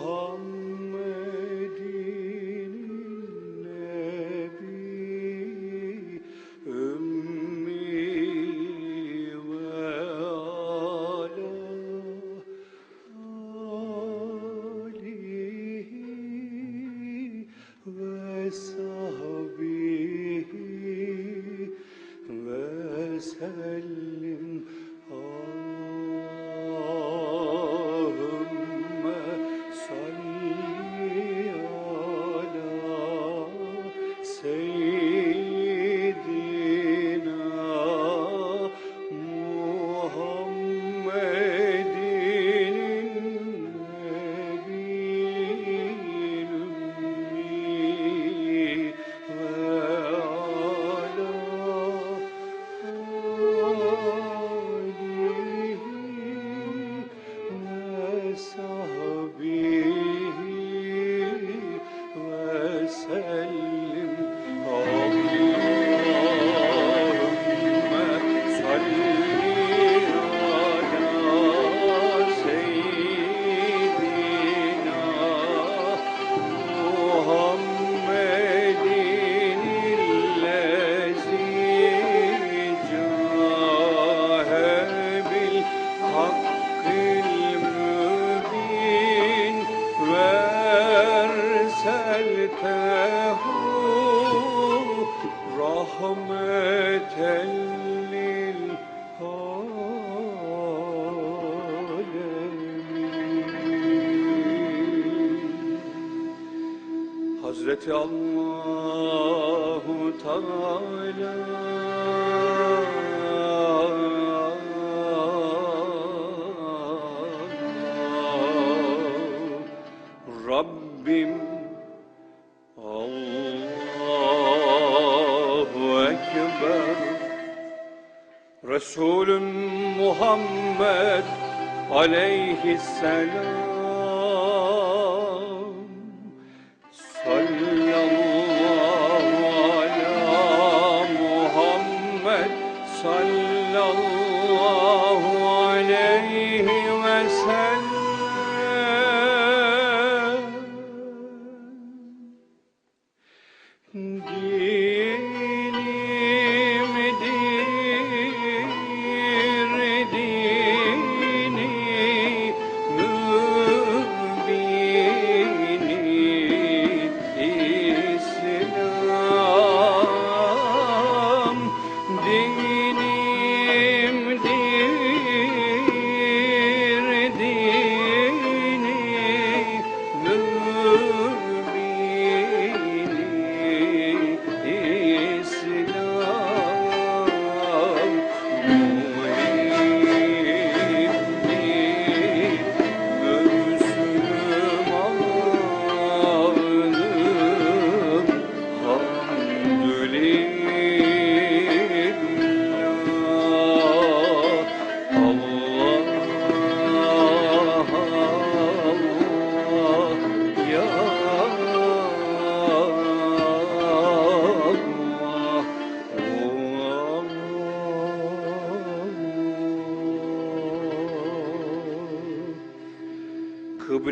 Lord. Hazreti Allahu Teala. Rabbim Allahu Ekber. Resulüm Muhammed Aleyhisselam.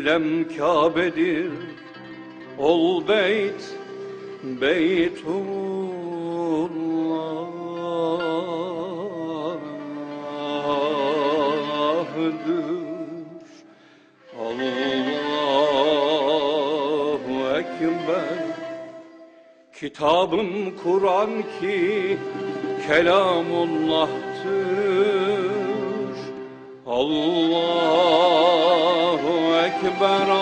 Kıblem Kabe'dir. Ol beyt Beytullah'dır Allahu Ekber. Kitabım Kur'an ki Kelamullah but on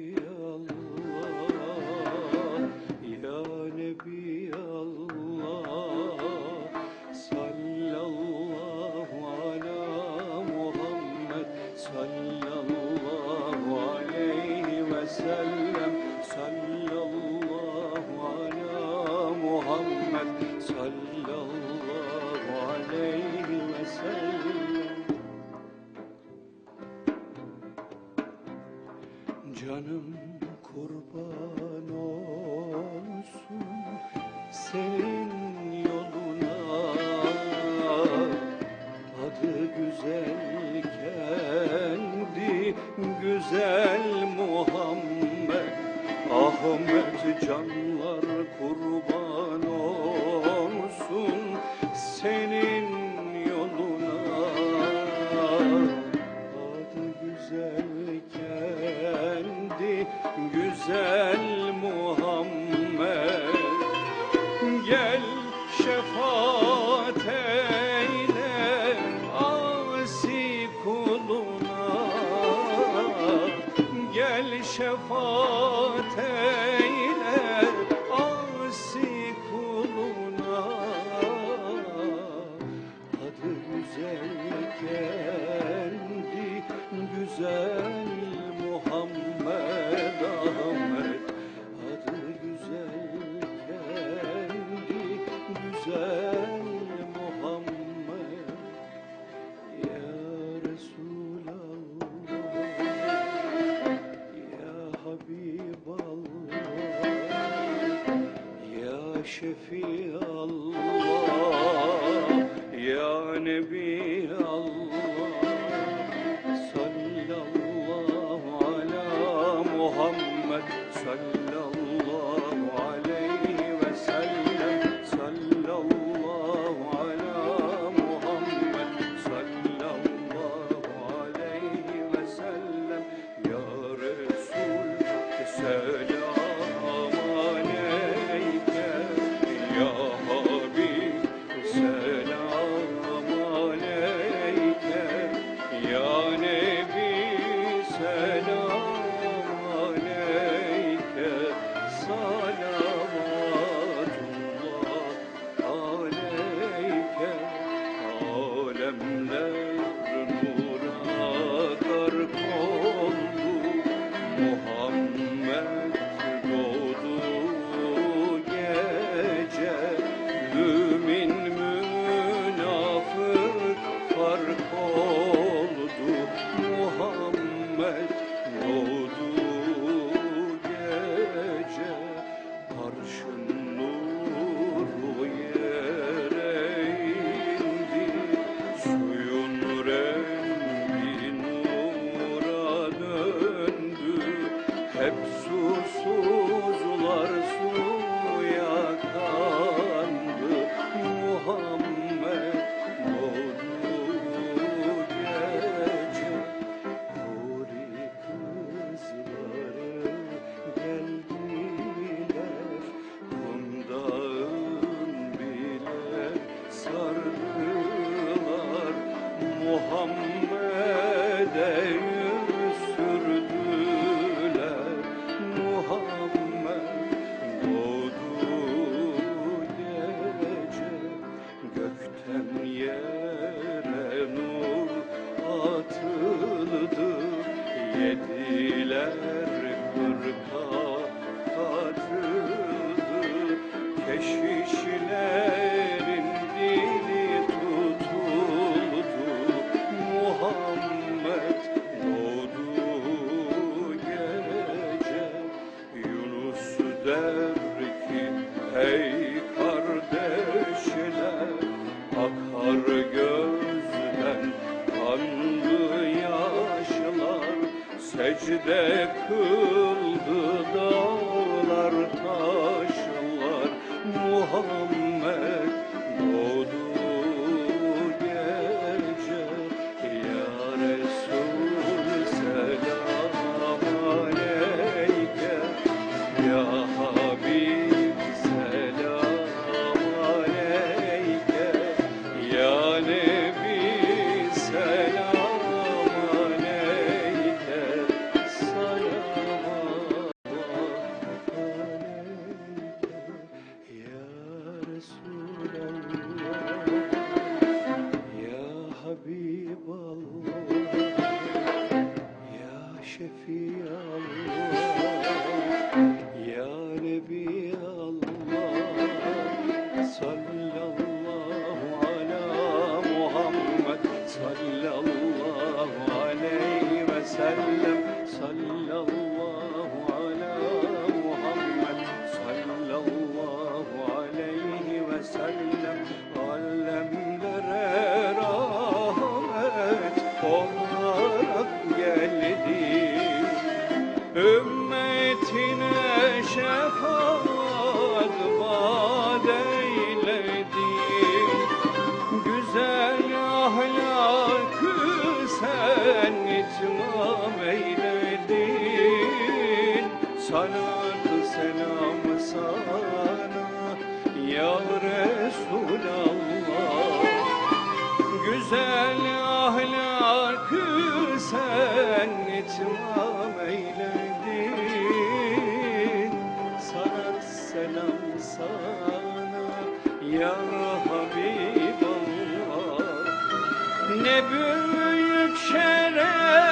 you. Kendi güzel der ki ey kardeşler akar gözden kanlı yaşlar secde kıl güzel ahlakı sen itmam eyledin. Sarar selam sana ya Habiballah Ne büyük şeref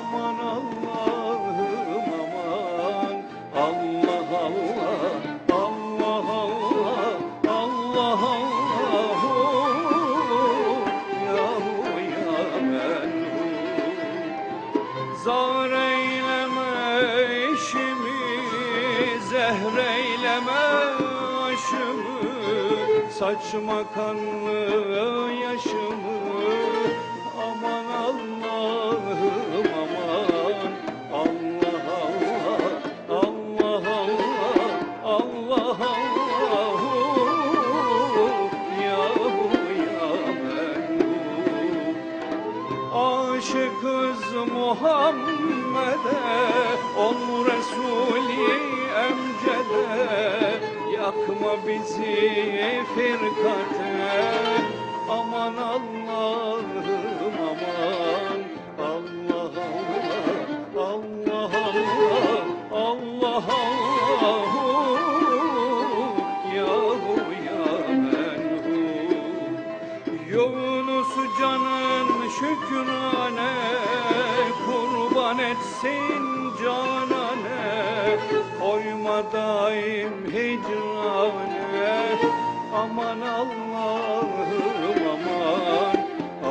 aman Allah'ım aman. Allah Allah Allah Allah Allah Allah. Ya ya ben zar eyleme işimi zehreyleme aşımı. Saçma kan etsin canane Koyma daim hicrane Aman Allah'ım aman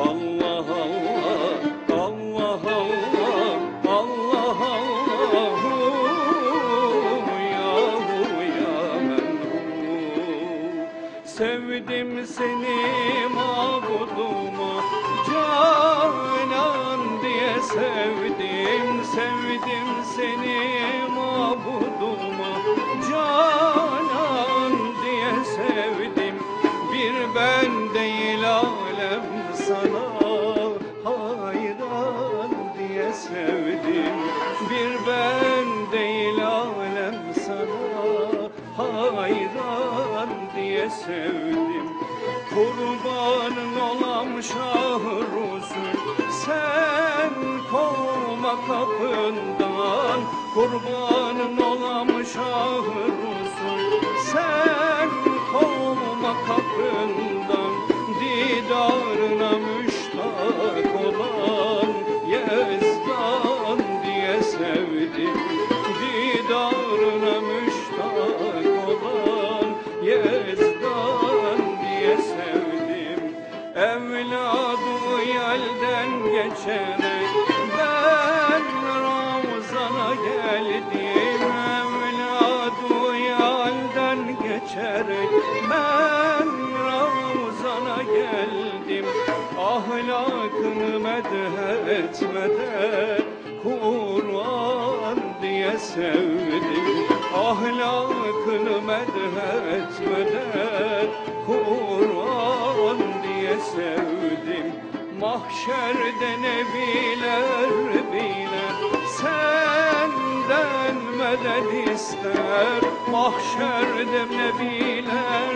Allah Allah Allah Allah Allah Allah Yahu ya menhu Sevdim seni Evladı yelden geçerek Ben Ramazan'a geldim. Evladı yelden geçerek Ben Ramazan'a geldim. Ahlakını medhetmeden Kur'an diye sevdim. Ahlakını medhetmeden sevdim Mahşerde nebiler bile. Senden medet ister Mahşerde nebiler bile